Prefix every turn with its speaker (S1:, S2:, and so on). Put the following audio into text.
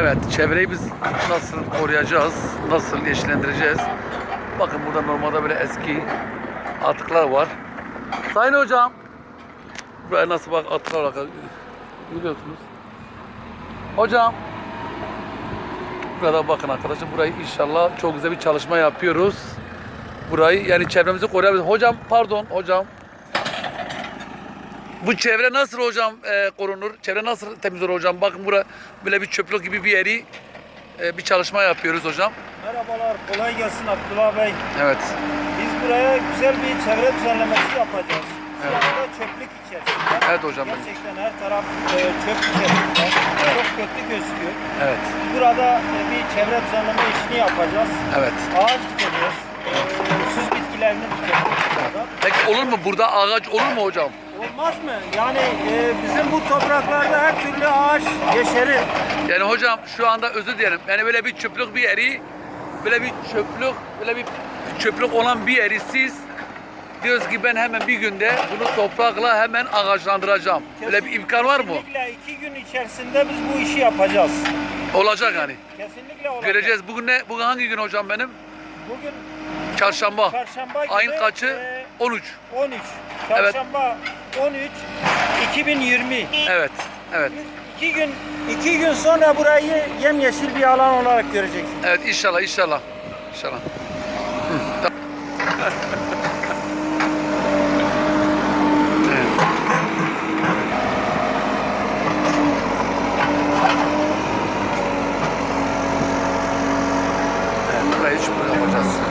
S1: Evet, çevreyi biz nasıl koruyacağız, nasıl yeşillendireceğiz? Bakın burada normalde böyle eski atıklar var. Sayın hocam, buraya nasıl bak atıklar var. Biliyorsunuz. Hocam, burada bakın arkadaşlar burayı inşallah çok güzel bir çalışma yapıyoruz. Burayı yani çevremizi koruyabiliriz. Hocam pardon hocam. Bu çevre nasıl hocam e, korunur? Çevre nasıl temiz olur hocam? Bakın bura böyle bir çöplük gibi bir yeri e, bir çalışma yapıyoruz hocam.
S2: Merhabalar, kolay gelsin Abdullah Bey.
S1: Evet.
S2: Biz buraya güzel bir çevre düzenlemesi yapacağız. Şu
S1: Evet.
S2: anda çöplük içerisinde.
S1: Evet hocam benim.
S2: Gerçekten her taraf e, çöp içerisinde. Çok kötü gözüküyor.
S1: Evet.
S2: Burada e, bir çevre düzenleme işini yapacağız.
S1: Evet.
S2: Ağaç dikeceğiz. E, süs bitkilerini dikeceğiz.
S1: Peki olur mu? Burada ağaç olur mu hocam?
S2: Olmaz mı? Yani e, bizim bu topraklarda her türlü ağaç yeşerir.
S1: Yani hocam şu anda özür dilerim. Yani böyle bir çöplük bir yeri böyle bir çöplük böyle bir çöplük olan bir yeri siz diyoruz ki ben hemen bir günde bunu toprakla hemen ağaçlandıracağım. Böyle bir imkan var mı?
S2: Kesinlikle iki gün içerisinde biz bu işi yapacağız.
S1: Olacak yani.
S2: Kesinlikle olacak.
S1: Göreceğiz. Bugün ne? Bugün hangi gün hocam benim?
S2: Bugün
S1: Çarşamba.
S2: Çarşamba günü
S1: Ayın kaçı?
S2: e,
S1: 13.
S2: 13.
S1: Evet.
S2: 13 2020.
S1: Evet, evet.
S2: İki gün iki gün sonra burayı yemyeşil bir alan olarak göreceksin.
S1: Evet inşallah inşallah. İnşallah. Evet, burayı çukur.